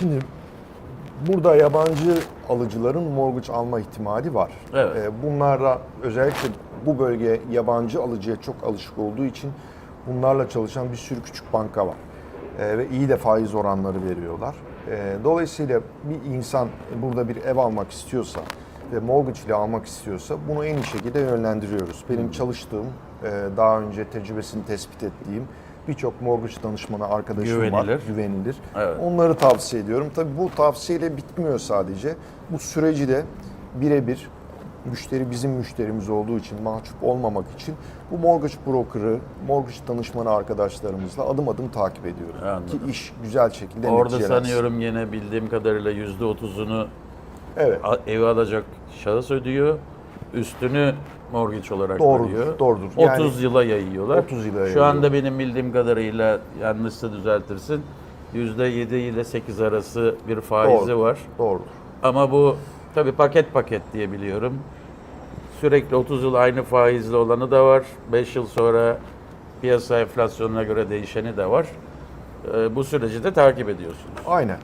Şimdi burada yabancı alıcıların mortgage alma ihtimali var. Evet. Ee, Bunlarla özellikle bu bölge yabancı alıcıya çok alışık olduğu için bunlarla çalışan bir sürü küçük banka var. Ee, Ve iyi de faiz oranları veriyorlar. Ee, Dolayısıyla bir insan burada bir ev almak istiyorsa ve mortgage ile almak istiyorsa bunu en iyi şekilde yönlendiriyoruz. Benim çalıştığım, e, daha önce tecrübesini tespit ettiğim birçok mortgage danışmanı arkadaşım var. Güvenilir. Güvenilir. Evet. Onları tavsiye ediyorum. Tabii bu tavsiyeyle bitmiyor sadece. Bu süreci de birebir müşteri bizim müşterimiz olduğu için mahcup olmamak için bu mortgage broker'ı, mortgage danışmanı arkadaşlarımızla adım adım takip ediyorum. Anladım. Ki iş güzel şekilde Orada sanıyorum yine bildiğim kadarıyla yüzde otuzunu Evet. evi alacak şahıs ödüyor. Üstünü mortgage olarak Doğrudur, veriyor. doğrudur. 30 Yani- yıla yayıyorlar. 30 yıla Şu yayıyor. anda benim bildiğim kadarıyla yanlışsa düzeltirsin. Yüzde 7 ile 8 arası bir faizi Doğru. var. Doğrudur. Ama bu tabii paket paket diye biliyorum. Sürekli 30 yıl aynı faizli olanı da var. 5 yıl sonra piyasa enflasyonuna göre değişeni de var. Ee, Bu süreci de takip ediyorsunuz. Aynen.